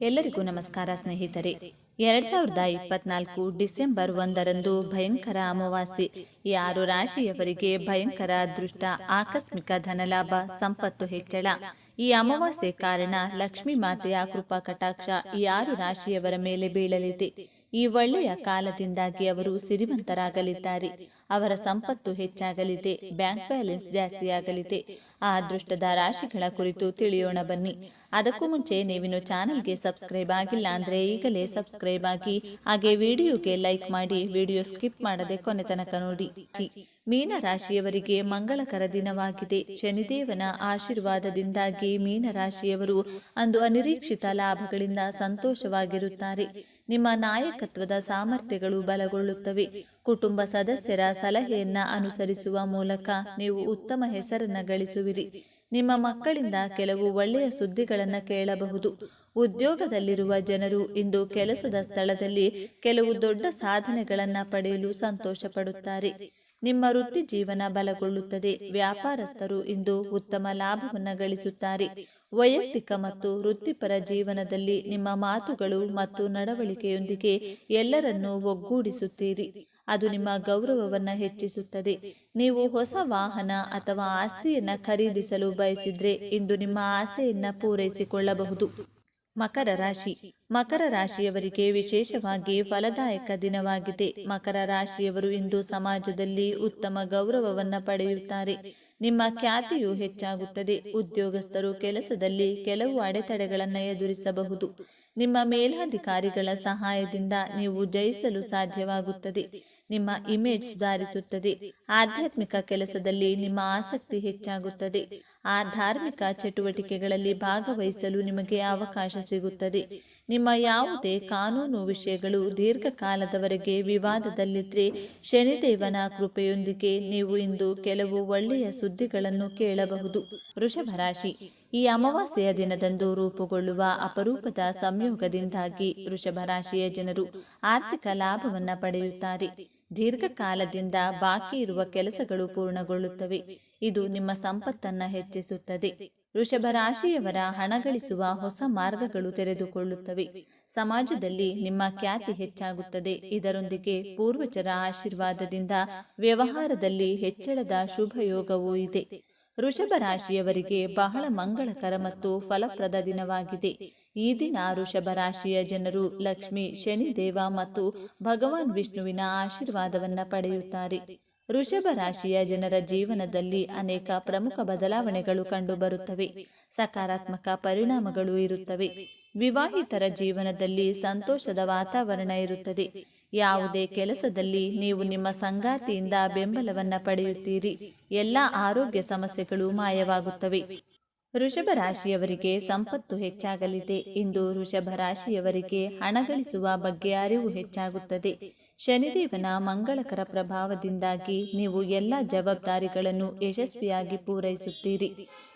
ಎಲ್ಲರಿಗೂ ನಮಸ್ಕಾರ ಸ್ನೇಹಿತರೆ. ಎರಡ್ ಸಾವಿರದ ಇಪ್ಪತ್ನಾಲ್ಕು ಡಿಸೆಂಬರ್ ಒಂದರಂದು ಭಯಂಕರ ಅಮಾವಾಸ್ಯೆ. ಈ ಆರು ರಾಶಿಯವರಿಗೆ ಭಯಂಕರ ಅದೃಷ್ಟ ಆಕಸ್ಮಿಕ ಧನಲಾಭ, ಸಂಪತ್ತು ಹೆಚ್ಚಳ. ಈ ಅಮಾವಾಸ್ಯೆ ಕಾರಣ ಲಕ್ಷ್ಮೀ ಮಾತೆಯ ಕೃಪಾ ಕಟಾಕ್ಷ ಈ ಆರು ರಾಶಿಯವರ ಮೇಲೆ ಬೀಳಲಿದೆ. ಈ ಒಳ್ಳೆಯ ಕಾಲದಿಂದಾಗಿ ಅವರು ಸಿರಿವಂತರಾಗಲಿದ್ದಾರೆ. ಅವರ ಸಂಪತ್ತು ಹೆಚ್ಚಾಗಲಿದೆ. ಬ್ಯಾಂಕ್ ಬ್ಯಾಲೆನ್ಸ್ ಜಾಸ್ತಿಯಾಗಲಿದೆ ಆ ಅದೃಷ್ಟದ ರಾಶಿಗಳ ಕುರಿತು ತಿಳಿಯೋಣ ಬನ್ನಿ. ಅದಕ್ಕೂ ಮುಂಚೆ ನೀವಿನ್ನು ಚಾನಲ್ಗೆ ಸಬ್ಸ್ಕ್ರೈಬ್ ಆಗಿಲ್ಲ ಅಂದ್ರೆ ಈಗಲೇ ಸಬ್ಸ್ಕ್ರೈಬ್ ಆಗಿ ಹಾಗೆ ವಿಡಿಯೋಗೆ ಲೈಕ್ ಮಾಡಿ ವಿಡಿಯೋ ಸ್ಕಿಪ್ ಮಾಡದೆ ಕೊನೆ ತನಕ ನೋಡಿ. ಮೀನ ರಾಶಿಯವರಿಗೆ ಮಂಗಳಕರ ದಿನವಾಗಿದೆ. ಶನಿದೇವನ ಆಶೀರ್ವಾದದಿಂದಾಗಿ ಮೀನ ರಾಶಿಯವರು ಅಂದು ಅನಿರೀಕ್ಷಿತ ಲಾಭಗಳಿಂದ ಸಂತೋಷವಾಗಿರುತ್ತಾರೆ. ನಿಮ್ಮ ನಾಯಕತ್ವದ ಸಾಮರ್ಥ್ಯಗಳು ಬಲಗೊಳ್ಳುತ್ತವೆ. ಕುಟುಂಬ ಸದಸ್ಯರ ಸಲಹೆಯನ್ನ ಅನುಸರಿಸುವ ಮೂಲಕ ನೀವು ಉತ್ತಮ ಹೆಸರನ್ನ ಗಳಿಸುವಿರಿ. ನಿಮ್ಮ ಮಕ್ಕಳಿಂದ ಕೆಲವು ಒಳ್ಳೆಯ ಸುದ್ದಿಗಳನ್ನು ಕೇಳಬಹುದು. ಉದ್ಯೋಗದಲ್ಲಿರುವ ಜನರು ಇಂದು ಕೆಲಸದ ಸ್ಥಳದಲ್ಲಿ ಕೆಲವು ದೊಡ್ಡ ಸಾಧನೆಗಳನ್ನು ಪಡೆಯಲು ಸಂತೋಷ ಪಡುತ್ತಾರೆ ನಿಮ್ಮ ವೃತ್ತಿ ಜೀವನ ಬಲಗೊಳ್ಳುತ್ತದೆ. ವ್ಯಾಪಾರಸ್ಥರು ಇಂದು ಉತ್ತಮ ಲಾಭವನ್ನು ಗಳಿಸುತ್ತಾರೆ. ವೈಯಕ್ತಿಕ ಮತ್ತು ವೃತ್ತಿಪರ ಜೀವನದಲ್ಲಿ ನಿಮ್ಮ ಮಾತುಗಳು ಮತ್ತು ನಡವಳಿಕೆಯೊಂದಿಗೆ ಎಲ್ಲರನ್ನೂ ಒಗ್ಗೂಡಿಸುತ್ತೀರಿ. ಅದು ನಿಮ್ಮ ಗೌರವವನ್ನು ಹೆಚ್ಚಿಸುತ್ತದೆ. ನೀವು ಹೊಸ ವಾಹನ ಅಥವಾ ಆಸ್ತಿಯನ್ನು ಖರೀದಿಸಲು ಬಯಸಿದ್ರೆ ಇಂದು ನಿಮ್ಮ ಆಸೆಯನ್ನು ಪೂರೈಸಿಕೊಳ್ಳಬಹುದು. ಮಕರ ರಾಶಿ. ಮಕರ ರಾಶಿಯವರಿಗೆ ವಿಶೇಷವಾಗಿ ಫಲದಾಯಕ ದಿನವಾಗಿದೆ. ಮಕರ ರಾಶಿಯವರು ಇಂದು ಸಮಾಜದಲ್ಲಿ ಉತ್ತಮ ಗೌರವವನ್ನು ಪಡೆಯುತ್ತಾರೆ. ನಿಮ್ಮ ಖ್ಯಾತಿಯು ಹೆಚ್ಚಾಗುತ್ತದೆ. ಉದ್ಯೋಗಸ್ಥರು ಕೆಲಸದಲ್ಲಿ ಕೆಲವು ಅಡೆತಡೆಗಳನ್ನು ಎದುರಿಸಬಹುದು. ನಿಮ್ಮ ಮೇಲಾಧಿಕಾರಿಗಳ ಸಹಾಯದಿಂದ ನೀವು ಜಯಿಸಲು ಸಾಧ್ಯವಾಗುತ್ತದೆ. ನಿಮ್ಮ ಇಮೇಜ್ ಸುಧಾರಿಸುತ್ತದೆ. ಆಧ್ಯಾತ್ಮಿಕ ಕೆಲಸದಲ್ಲಿ ನಿಮ್ಮ ಆಸಕ್ತಿ ಹೆಚ್ಚಾಗುತ್ತದೆ. ಆ ಧಾರ್ಮಿಕ ಚಟುವಟಿಕೆಗಳಲ್ಲಿ ಭಾಗವಹಿಸಲು ನಿಮಗೆ ಅವಕಾಶ ಸಿಗುತ್ತದೆ. ನಿಮ್ಮ ಯಾವುದೇ ಕಾನೂನು ವಿಷಯಗಳು ದೀರ್ಘಕಾಲದವರೆಗೆ ವಿವಾದದಲ್ಲಿದ್ದರೆ ಶನಿದೇವನ ಕೃಪೆಯೊಂದಿಗೆ ನೀವು ಇಂದು ಕೆಲವು ಒಳ್ಳೆಯ ಸುದ್ದಿಗಳನ್ನು ಕೇಳಬಹುದು. ವೃಷಭ ರಾಶಿ. ಈ ಅಮಾವಾಸ್ಯೆಯ ದಿನದಂದು ರೂಪುಗೊಳ್ಳುವ ಅಪರೂಪದ ಸಂಯೋಗದಿಂದಾಗಿ ವೃಷಭ ರಾಶಿಯ ಜನರು ಆರ್ಥಿಕ ಲಾಭವನ್ನು ಪಡೆಯುತ್ತಾರೆ. ದೀರ್ಘಕಾಲದಿಂದ ಬಾಕಿ ಇರುವ ಕೆಲಸಗಳು ಪೂರ್ಣಗೊಳ್ಳುತ್ತವೆ. ಇದು ನಿಮ್ಮ ಸಂಪತ್ತನ್ನ ಹೆಚ್ಚಿಸುತ್ತದೆ. ವೃಷಭ ರಾಶಿಯವರ ಹಣಗಳಿಸುವ ಹೊಸ ಮಾರ್ಗಗಳು ತೆರೆದುಕೊಳ್ಳುತ್ತವೆ. ಸಮಾಜದಲ್ಲಿ ನಿಮ್ಮ ಖ್ಯಾತಿ ಹೆಚ್ಚಾಗುತ್ತದೆ. ಇದರೊಂದಿಗೆ ಪೂರ್ವಜರ ಆಶೀರ್ವಾದದಿಂದ ವ್ಯವಹಾರದಲ್ಲಿ ಹೆಚ್ಚಳದ ಶುಭಯೋಗವೂ ಇದೆ. ವೃಷಭ ರಾಶಿಯವರಿಗೆ ಬಹಳ ಮಂಗಳಕರ ಮತ್ತು ಫಲಪ್ರದ ದಿನವಾಗಿದೆ. ಈ ದಿನ ಋಷಭ ರಾಶಿಯ ಜನರು ಲಕ್ಷ್ಮಿ ಶನಿದೇವ ಮತ್ತು ಭಗವಾನ್ ವಿಷ್ಣುವಿನ ಆಶೀರ್ವಾದವನ್ನು ಪಡೆಯುತ್ತಾರೆ. ಋಷಭ ರಾಶಿಯ ಜನರ ಜೀವನದಲ್ಲಿ ಅನೇಕ ಪ್ರಮುಖ ಬದಲಾವಣೆಗಳು ಕಂಡುಬರುತ್ತವೆ. ಸಕಾರಾತ್ಮಕ ಪರಿಣಾಮಗಳು ಇರುತ್ತವೆ. ವಿವಾಹಿತರ ಜೀವನದಲ್ಲಿ ಸಂತೋಷದ ವಾತಾವರಣ ಇರುತ್ತದೆ. ಯಾವುದೇ ಕೆಲಸದಲ್ಲಿ ನೀವು ನಿಮ್ಮ ಸಂಗಾತಿಯಿಂದ ಬೆಂಬಲವನ್ನ ಪಡೆಯುತ್ತೀರಿ. ಎಲ್ಲ ಆರೋಗ್ಯ ಸಮಸ್ಯೆಗಳು ಮಾಯವಾಗುತ್ತವೆ. ವೃಷಭ ರಾಶಿಯವರಿಗೆ ಸಂಪತ್ತು ಹೆಚ್ಚಾಗಲಿದೆ ಇಂದು ವೃಷಭ ರಾಶಿಯವರಿಗೆ ಹಣ ಗಳಿಸುವ ಬಗ್ಗೆ ಅರಿವು ಹೆಚ್ಚಾಗುತ್ತದೆ. ಶನಿದೇವನ ಮಂಗಳಕರ ಪ್ರಭಾವದಿಂದಾಗಿ ನೀವು ಎಲ್ಲ ಜವಾಬ್ದಾರಿಗಳನ್ನು ಯಶಸ್ವಿಯಾಗಿ ಪೂರೈಸುತ್ತೀರಿ.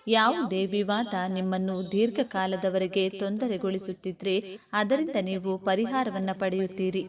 ಯಾವುದೇ ವಿವಾದ ನಿಮ್ಮನ್ನು ದೀರ್ಘಕಾಲದವರೆಗೆ ತೊಂದರೆಗೊಳಿಸುತ್ತಿದ್ರೆ ಅದರಿಂದ ನೀವು ಪರಿಹಾರವನ್ನು ಪಡೆಯುತ್ತೀರಿ.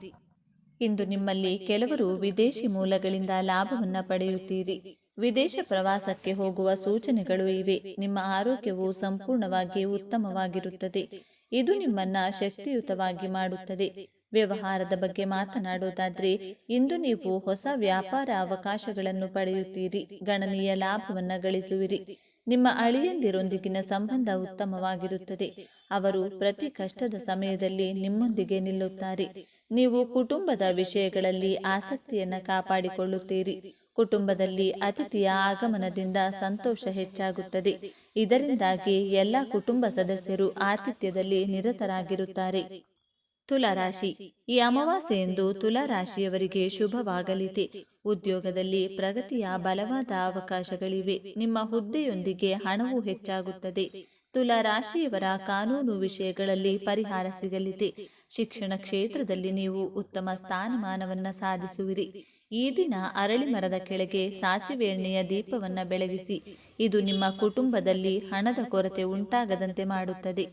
ಇಂದು ನಿಮ್ಮಲ್ಲಿ ಕೆಲವರು ವಿದೇಶಿ ಮೂಲಗಳಿಂದ ಲಾಭವನ್ನು ಪಡೆಯುತ್ತೀರಿ. ವಿದೇಶ ಪ್ರವಾಸಕ್ಕೆ ಹೋಗುವ ಸೂಚನೆಗಳು ಇವೆ. ನಿಮ್ಮ ಆರೋಗ್ಯವು ಸಂಪೂರ್ಣವಾಗಿ ಉತ್ತಮವಾಗಿರುತ್ತದೆ. ಇದು ನಿಮ್ಮನ್ನ ಶಕ್ತಿಯುತವಾಗಿ ಮಾಡುತ್ತದೆ. ವ್ಯವಹಾರದ ಬಗ್ಗೆ ಮಾತನಾಡುವುದಾದ್ರೆ, ಇಂದು ನೀವು ಹೊಸ ವ್ಯಾಪಾರ ಅವಕಾಶಗಳನ್ನು ಪಡೆಯುತ್ತೀರಿ. ಗಣನೀಯ ಲಾಭವನ್ನು ಗಳಿಸುವಿರಿ. ನಿಮ್ಮ ಅಳಿಯಂದಿರೊಂದಿಗಿನ ಸಂಬಂಧ ಉತ್ತಮವಾಗಿರುತ್ತದೆ. ಅವರು ಪ್ರತಿ ಕಷ್ಟದ ಸಮಯದಲ್ಲಿ ನಿಮ್ಮೊಂದಿಗೆ ನಿಲ್ಲುತ್ತಾರೆ. ನೀವು ಕುಟುಂಬದ ವಿಷಯಗಳಲ್ಲಿ ಆಸಕ್ತಿಯನ್ನ ಕಾಪಾಡಿಕೊಳ್ಳುತ್ತೀರಿ. ಕುಟುಂಬದಲ್ಲಿ ಅತಿಥಿಯ ಆಗಮನದಿಂದ ಸಂತೋಷ ಹೆಚ್ಚಾಗುತ್ತದೆ. ಇದರಿಂದಾಗಿ ಎಲ್ಲ ಕುಟುಂಬ ಸದಸ್ಯರು ಆತಿಥ್ಯದಲ್ಲಿ ನಿರತರಾಗಿರುತ್ತಾರೆ. ತುಲಾರಾಶಿ. ಈ ಅಮಾವಾಸ್ಯೆಯಂದು ತುಲಾರಾಶಿಯವರಿಗೆ ಶುಭವಾಗಲಿದೆ. ಉದ್ಯೋಗದಲ್ಲಿ ಪ್ರಗತಿಯ ಬಲವಾದ ಅವಕಾಶಗಳಿವೆ. ನಿಮ್ಮ ಹುದ್ದೆಯೊಂದಿಗೆ ಹಣವು ಹೆಚ್ಚಾಗುತ್ತದೆ. ತುಲಾರಾಶಿಯವರ ಕಾನೂನು ವಿಷಯಗಳಲ್ಲಿ ಪರಿಹಾರ ಸಿಗಲಿದೆ. ಶಿಕ್ಷಣ ಕ್ಷೇತ್ರದಲ್ಲಿ ನೀವು ಉತ್ತಮ ಸ್ಥಾನಮಾನವನ್ನು ಸಾಧಿಸುವಿರಿ. ಈ ದಿನ ಅರಳಿ ಮರದ ಕೆಳಗೆ ಸಾಸಿವೆ ಎಣ್ಣೆಯ ದೀಪವನ್ನು ಬೆಳಗಿಸಿ, ಇದು ನಿಮ್ಮ ಕುಟುಂಬದಲ್ಲಿ ಹಣದ ಕೊರತೆ ಉಂಟಾಗದಂತೆ ಮಾಡುತ್ತದೆ.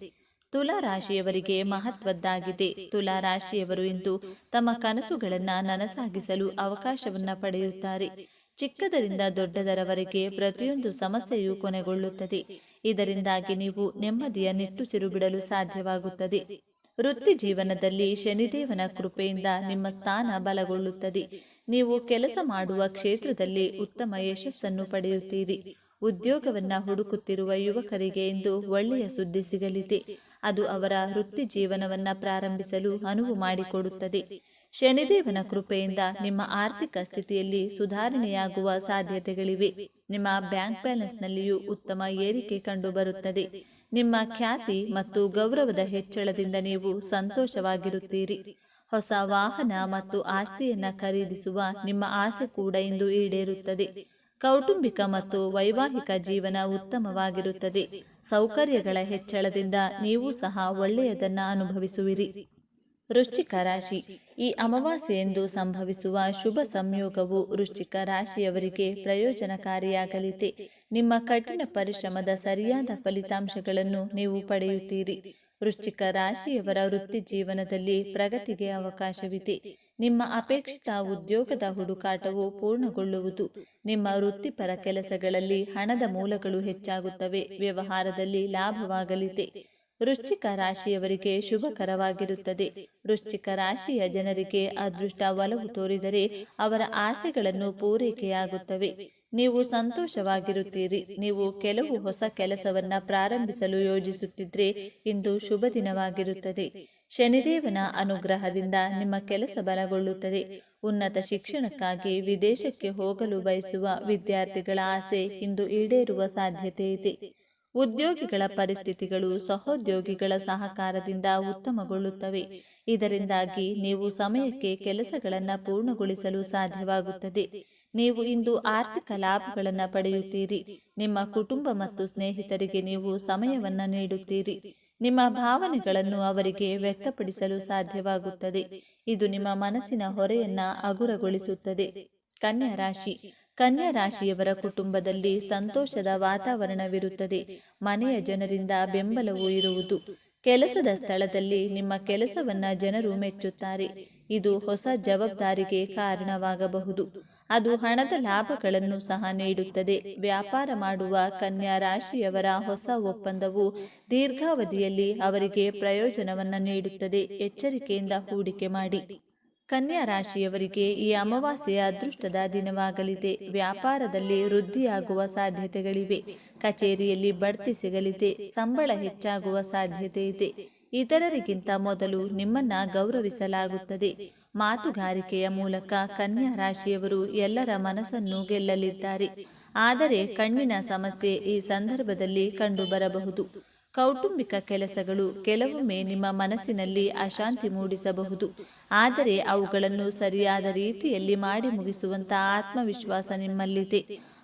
ತುಲಾ ರಾಶಿಯವರಿಗೆ ಮಹತ್ವದ್ದಾಗಿದೆ. ತುಲಾ ರಾಶಿಯವರು ಇಂದು ತಮ್ಮ ಕನಸುಗಳನ್ನು ನನಸಾಗಿಸಲು ಅವಕಾಶವನ್ನು ಪಡೆಯುತ್ತಾರೆ. ಚಿಕ್ಕದರಿಂದ ದೊಡ್ಡದರವರೆಗೆ ಪ್ರತಿಯೊಂದು ಸಮಸ್ಯೆಯೂ ಕೊನೆಗೊಳ್ಳುತ್ತದೆ. ಇದರಿಂದಾಗಿ ನೀವು ನೆಮ್ಮದಿಯ ನಿಟ್ಟುಸಿರು ಬಿಡಲು ಸಾಧ್ಯವಾಗುತ್ತದೆ. ವೃತ್ತಿ ಜೀವನದಲ್ಲಿ ಶನಿದೇವನ ಕೃಪೆಯಿಂದ ನಿಮ್ಮ ಸ್ಥಾನ ಬಲಗೊಳ್ಳುತ್ತದೆ. ನೀವು ಕೆಲಸ ಮಾಡುವ ಕ್ಷೇತ್ರದಲ್ಲಿ ಉತ್ತಮ ಯಶಸ್ಸನ್ನು ಪಡೆಯುತ್ತೀರಿ. ಉದ್ಯೋಗವನ್ನ ಹುಡುಕುತ್ತಿರುವ ಯುವಕರಿಗೆ ಎಂದು ಒಳ್ಳೆಯ ಸುದ್ದಿ ಸಿಗಲಿದೆ. ಅದು ಅವರ ವೃತ್ತಿ ಜೀವನವನ್ನ ಪ್ರಾರಂಭಿಸಲು ಅನುವು ಮಾಡಿಕೊಡುತ್ತದೆ. ಶನಿದೇವನ ಕೃಪೆಯಿಂದ ನಿಮ್ಮ ಆರ್ಥಿಕ ಸ್ಥಿತಿಯಲ್ಲಿ ಸುಧಾರಣೆಯಾಗುವ ಸಾಧ್ಯತೆಗಳಿವೆ. ನಿಮ್ಮ ಬ್ಯಾಂಕ್ ಬ್ಯಾಲೆನ್ಸ್ನಲ್ಲಿಯೂ ಉತ್ತಮ ಏರಿಕೆ ಕಂಡುಬರುತ್ತದೆ. ನಿಮ್ಮ ಖ್ಯಾತಿ ಮತ್ತು ಗೌರವದ ಹೆಚ್ಚಳದಿಂದ ನೀವು ಸಂತೋಷವಾಗಿರುತ್ತೀರಿ. ಹೊಸ ವಾಹನ ಮತ್ತು ಆಸ್ತಿಯನ್ನು ಖರೀದಿಸುವ ನಿಮ್ಮ ಆಸೆ ಕೂಡ ಇಂದು ಈಡೇರುತ್ತದೆ. ಕೌಟುಂಬಿಕ ಮತ್ತು ವೈವಾಹಿಕ ಜೀವನ ಉತ್ತಮವಾಗಿರುತ್ತದೆ. ಸೌಕರ್ಯಗಳ ಹೆಚ್ಚಳದಿಂದ ನೀವು ಸಹ ಒಳ್ಳೆಯದನ್ನ ಅನುಭವಿಸುವಿರಿ. ವೃಶ್ಚಿಕ ರಾಶಿ. ಈ ಅಮಾವಾಸ್ಯೆಯೆಂದು ಸಂಭವಿಸುವ ಶುಭ ಸಂಯೋಗವು ವೃಶ್ಚಿಕ ರಾಶಿಯವರಿಗೆ ಪ್ರಯೋಜನಕಾರಿಯಾಗಲಿದೆ. ನಿಮ್ಮ ಕಠಿಣ ಪರಿಶ್ರಮದ ಸರಿಯಾದ ಫಲಿತಾಂಶಗಳನ್ನು ನೀವು ಪಡೆಯುತ್ತೀರಿ. ವೃಶ್ಚಿಕ ರಾಶಿಯವರ ವೃತ್ತಿ ಜೀವನದಲ್ಲಿ ಪ್ರಗತಿಗೆ ಅವಕಾಶವಿದೆ. ನಿಮ್ಮ ಅಪೇಕ್ಷಿತ ಉದ್ಯೋಗದ ಹುಡುಕಾಟವು ಪೂರ್ಣಗೊಳ್ಳುವುದು. ನಿಮ್ಮ ವೃತ್ತಿಪರ ಕೆಲಸಗಳಲ್ಲಿ ಹಣದ ಮೂಲಗಳು ಹೆಚ್ಚಾಗುತ್ತವೆ. ವ್ಯವಹಾರದಲ್ಲಿ ಲಾಭವಾಗಲಿದೆ. ವೃಶ್ಚಿಕ ರಾಶಿಯವರಿಗೆ ಶುಭಕರವಾಗಿರುತ್ತದೆ. ವೃಶ್ಚಿಕ ರಾಶಿಯ ಜನರಿಗೆ ಅದೃಷ್ಟ ಒಲವು ತೋರಿದರೆ ಅವರ ಆಸೆಗಳನ್ನು ಪೂರೈಕೆಯಾಗುತ್ತವೆ. ನೀವು ಸಂತೋಷವಾಗಿರುತ್ತೀರಿ. ನೀವು ಕೆಲವು ಹೊಸ ಕೆಲಸವನ್ನ ಪ್ರಾರಂಭಿಸಲು ಯೋಜಿಸುತ್ತಿದ್ರೆ ಇಂದು ಶುಭ ದಿನವಾಗಿರುತ್ತದೆ. ಶನಿದೇವನ ಅನುಗ್ರಹದಿಂದ ನಿಮ್ಮ ಕೆಲಸ ಬಲಗೊಳ್ಳುತ್ತದೆ. ಉನ್ನತ ಶಿಕ್ಷಣಕ್ಕಾಗಿ ವಿದೇಶಕ್ಕೆ ಹೋಗಲು ಬಯಸುವ ವಿದ್ಯಾರ್ಥಿಗಳ ಆಸೆ ಇಂದು ಈಡೇರುವ ಸಾಧ್ಯತೆ ಇದೆ. ಉದ್ಯೋಗಿಗಳ ಪರಿಸ್ಥಿತಿಗಳು ಸಹೋದ್ಯೋಗಿಗಳ ಸಹಕಾರದಿಂದ ಉತ್ತಮಗೊಳ್ಳುತ್ತವೆ. ಇದರಿಂದಾಗಿ ನೀವು ಸಮಯಕ್ಕೆ ಕೆಲಸಗಳನ್ನು ಪೂರ್ಣಗೊಳಿಸಲು ಸಾಧ್ಯವಾಗುತ್ತದೆ. ನೀವು ಇಂದು ಆರ್ಥಿಕ ಲಾಭಗಳನ್ನು ಪಡೆಯುತ್ತೀರಿ. ನಿಮ್ಮ ಕುಟುಂಬ ಮತ್ತು ಸ್ನೇಹಿತರಿಗೆ ನೀವು ಸಮಯವನ್ನು ನೀಡುತ್ತೀರಿ. ನಿಮ್ಮ ಭಾವನೆಗಳನ್ನು ಅವರಿಗೆ ವ್ಯಕ್ತಪಡಿಸಲು ಸಾಧ್ಯವಾಗುತ್ತದೆ. ಇದು ನಿಮ್ಮ ಮನಸ್ಸಿನ ಹೊರೆಯನ್ನ ಅಗುರಗೊಳಿಸುತ್ತದೆ ಕನ್ಯಾ ರಾಶಿ. ಕನ್ಯಾ ರಾಶಿಯವರ ಕುಟುಂಬದಲ್ಲಿ ಸಂತೋಷದ ವಾತಾವರಣವಿರುತ್ತದೆ. ಮನೆಯ ಜನರಿಂದ ಬೆಂಬಲವೂ ಇರುವುದು. ಕೆಲಸದ ಸ್ಥಳದಲ್ಲಿ ನಿಮ್ಮ ಕೆಲಸವನ್ನ ಜನರು ಮೆಚ್ಚುತ್ತಾರೆ. ಇದು ಹೊಸ ಜವಾಬ್ದಾರಿಗೆ ಕಾರಣವಾಗಬಹುದು. ಅದು ಹಣದ ಲಾಭಗಳನ್ನು ಸಹ ನೀಡುತ್ತದೆ. ವ್ಯಾಪಾರ ಮಾಡುವ ಕನ್ಯಾ ರಾಶಿಯವರ ಹೊಸ ಒಪ್ಪಂದವು ದೀರ್ಘಾವಧಿಯಲ್ಲಿ ಅವರಿಗೆ ಪ್ರಯೋಜನವನ್ನು ನೀಡುತ್ತದೆ. ಎಚ್ಚರಿಕೆಯಿಂದ ಹೂಡಿಕೆ ಮಾಡಿ. ಕನ್ಯಾ ರಾಶಿಯವರಿಗೆ ಈ ಅಮಾವಾಸ್ಯೆಯ ಅದೃಷ್ಟದ ದಿನವಾಗಲಿದೆ. ವ್ಯಾಪಾರದಲ್ಲಿ ವೃದ್ಧಿಯಾಗುವ ಸಾಧ್ಯತೆಗಳಿವೆ. ಕಚೇರಿಯಲ್ಲಿ ಬಡ್ತಿ ಸಿಗಲಿದೆ. ಸಂಬಳ ಹೆಚ್ಚಾಗುವ ಸಾಧ್ಯತೆ ಇದೆ. ಇತರರಿಗಿಂತ ಮೊದಲು ನಿಮ್ಮನ್ನ ಗೌರವಿಸಲಾಗುತ್ತದೆ. ಮಾತುಗಾರಿಕೆಯ ಮೂಲಕ ಕನ್ಯಾ ರಾಶಿಯವರು ಎಲ್ಲರ ಮನಸ್ಸನ್ನು ಗೆಲ್ಲಲಿದ್ದಾರೆ. ಆದರೆ ಕಣ್ಣಿನ ಸಮಸ್ಯೆ ಈ ಸಂದರ್ಭದಲ್ಲಿ ಕಂಡುಬರಬಹುದು. ಕೌಟುಂಬಿಕ ಕೆಲಸಗಳು ಕೆಲವೊಮ್ಮೆ ನಿಮ್ಮ ಮನಸ್ಸಿನಲ್ಲಿ ಅಶಾಂತಿ ಮೂಡಿಸಬಹುದು. ಆದರೆ ಅವುಗಳನ್ನು ಸರಿಯಾದ ರೀತಿಯಲ್ಲಿ ಮಾಡಿ ಮುಗಿಸುವಂತ ಆತ್ಮವಿಶ್ವಾಸ ನಿಮ್ಮಲ್ಲಿದೆ.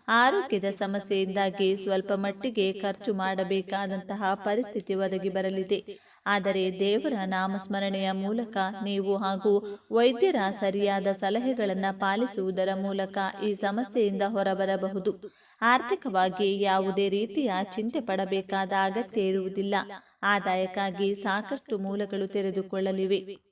ಆರೋಗ್ಯದ ಸಮಸ್ಯೆಯಿಂದಾಗಿ ಸ್ವಲ್ಪ ಮಟ್ಟಿಗೆ ಖರ್ಚು ಮಾಡಬೇಕಾದಂತಹ ಪರಿಸ್ಥಿತಿ ಒದಗಿ ಬರಲಿದೆ. ಆದರೆ ದೇವರ ನಾಮಸ್ಮರಣೆಯ ಮೂಲಕ ನೀವು ಹಾಗೂ ವೈದ್ಯರ ಸರಿಯಾದ ಸಲಹೆಗಳನ್ನು ಪಾಲಿಸುವುದರ ಮೂಲಕ ಈ ಸಮಸ್ಯೆಯಿಂದ ಹೊರಬರಬಹುದು. ಆರ್ಥಿಕವಾಗಿ ಯಾವುದೇ ರೀತಿಯ ಚಿಂತೆ ಪಡಬೇಕಾದ ಅಗತ್ಯ ಇರುವುದಿಲ್ಲ. ಆದಾಯಕ್ಕಾಗಿ ಸಾಕಷ್ಟು ಮೂಲಗಳು ತೆರೆದುಕೊಳ್ಳಲಿವೆ.